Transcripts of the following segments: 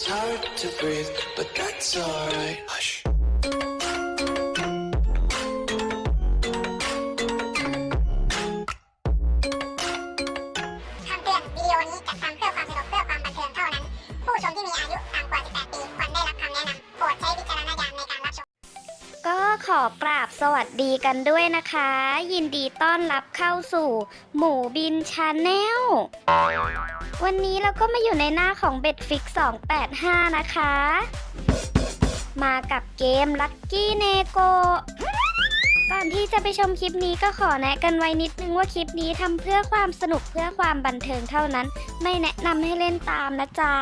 It's hard to breathe, but that's alright. Hush. คำเตือนวิดีโอนี้จัดทำเพื่อความสนุกเพื่อความบันเทิงเท่านั้น ผู้ชมที่มีอายุต่ำกว่า 18 ปีควรได้รับคำแนะนำโปรดใช้วิจารณญาณในการรับชม ก็ขอกราบ สวัสดีกันด้วยนะคะ ยินดีต้อนรับเข้าสู่ หมูบินชาแนลวันนี้เราก็มาอยู่ในหน้าของเบ็ดฟิก285 นะคะ มากับเกม Lucky n e g o ก่อนที่จะไปชมคลิปนี้ก็ขอแนะกันไว้นิดนึงว่าคลิปนี้ทำเพื่อความสนุกเพื่อความบันเทิงเท่านั้น ไม่แนะนำให้เล่นตามนะจ๊ะ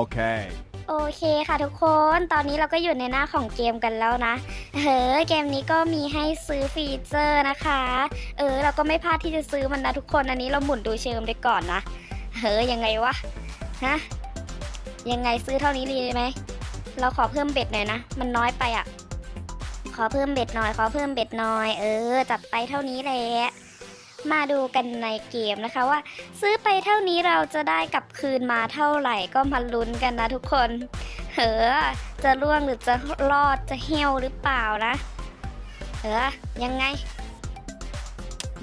Okay. โอเคค่ะทุกคน ตอนนี้เราก็อยู่ในหน้าของเกมกันแล้วนะ เฮ้ยเกมนี้ก็มีให้ซื้อฟีเจอร์นะคะ เออ เราก็ไม่พลาดที่จะซื้อมันนะทุกคน อันนี้เราหมุนดูเชิมไปก่อนนะ เฮ้ยยังไงวะ ฮะ ยังไงซื้อเท่านี้ดีไหม เราขอเพิ่มเบ็ดหน่อยนะ มันน้อยไปอะ่ะ ขอเพิ่มเบ็ดหน่อย ขอเพิ่มเบ็ดหน่อย เออ จัดไปเท่านี้แหละ มาดูกันในเกมนะคะว่า ซื้อไปเท่านี้เราจะได้กลับคืนมาเท่าไหร่ก็มาลุ้นกันนะทุกคนเออจะล่วงหรือจะรอดจะเฮลหรือเปล่านะเออยังไง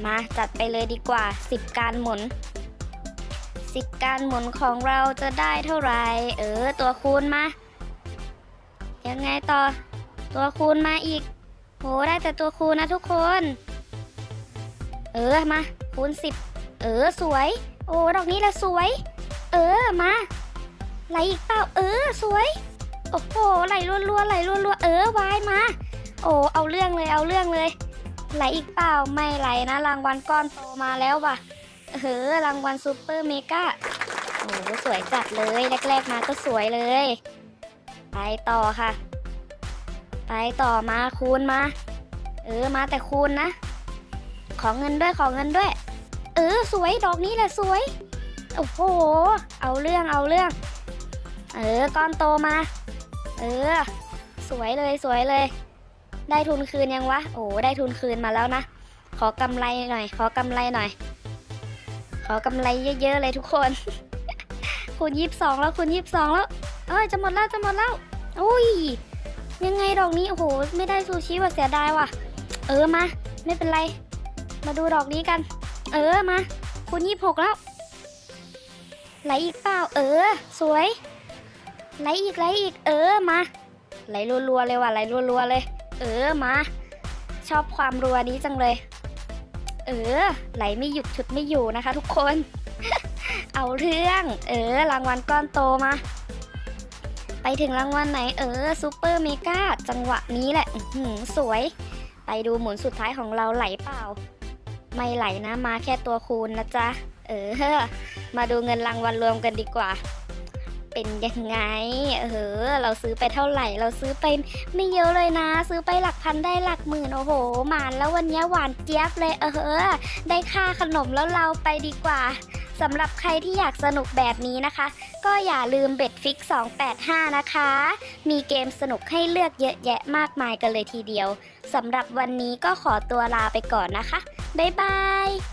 มาจัดไปเลยดีกว่า 10 การหมุน 10 การหมุนของเราจะได้เท่าไหร่เออ ตัวคูณมายังไงต่อตัวคูณมาอีกโหได้แต่ตัวคูณนะทุกคน เออมา คูณ10เออสวย โอ้ดอกนี้ละสวย เออมาไหลอีกเปล่าเออสวย โอ้โหไหลรัวๆไหลรัวๆเออวายมา โอ้เอาเรื่องเลยเอาเรื่องเลย ไหลอีกเปล่าไม่ไหลนะรางวัลก้อนโตมาแล้วว่ะเออรางวัลซูเปอร์เมกาโอ้สวยจัดเลยแรกๆมาก็สวยเลย ไปต่อค่ะ ไปต่อมาคูณมา เออมาแต่คูณนะ ขอเงินด้วยขอเงินด้วย เออสวยดอกนี้แหละสวย โอ้โห เอาเรื่องเอาเรื่อง เออก้อนโตมา เออ สวยเลยสวยเลย ได้ทุนคืนยังวะ โอ้ได้ทุนคืนมาแล้วนะ ขอกำไรหน่อย ขอกำไรหน่อย ขอกำไรเยอะๆเลยทุกคน คูณยี่สิบสองแล้วคูณยี่สิบสองแล้ว เอ้ยจะหมดแล้วจะหมดแล้วอุ้ยยังไงดอกนี้โอ้โหไม่ได้ซูชิว่ะเสียดายว่ะ เออมา ไม่เป็นไร มาดูดอกนี้กัน เออมาคูณยี่สิบหกแล้ว ไหลอีกเปล่า เออ สวย ไหลอีกไหลอีก เออมา ไหลรัวๆเลยว่ะไหลรัวๆเลย เออมา ชอบความรัวนี้จังเลย เออ ไหลไม่หยุดชุดไม่อยู่นะคะ ทุกคน เอาเรื่อง เออ รางวัลก้อนโตมา ไปถึงรางวัลไหน เออซูเปอร์เมกาจังหวะนี้แหละหือสวย ไปดูหมุนสุดท้ายของเราไหลเปล่า ไม่ไหลนะมาแค่ตัวคูณนะจ๊ะ เออ มาดูเงินรางวัลรวมกันดีกว่า เป็นยังไง เออ เราซื้อไปเท่าไหร่ เราซื้อไปไม่เยอะเลยนะ ซื้อไปหลักพันได้หลักหมื่น โอ้โหหมานแล้ววันนี้หวานเจี๊ยบเลย เออ ได้ค่าขนมแล้วเราไปดีกว่าสำหรับใครที่อยากสนุกแบบนี้นะคะ ก็อย่าลืมเบ็ดฟิก285 นะคะ มีเกมสนุกให้เลือกเยอะแยะมากมายกันเลยทีเดียวสำหรับวันนี้ก็ขอตัวลาไปก่อนนะคะ บ๊ายบาย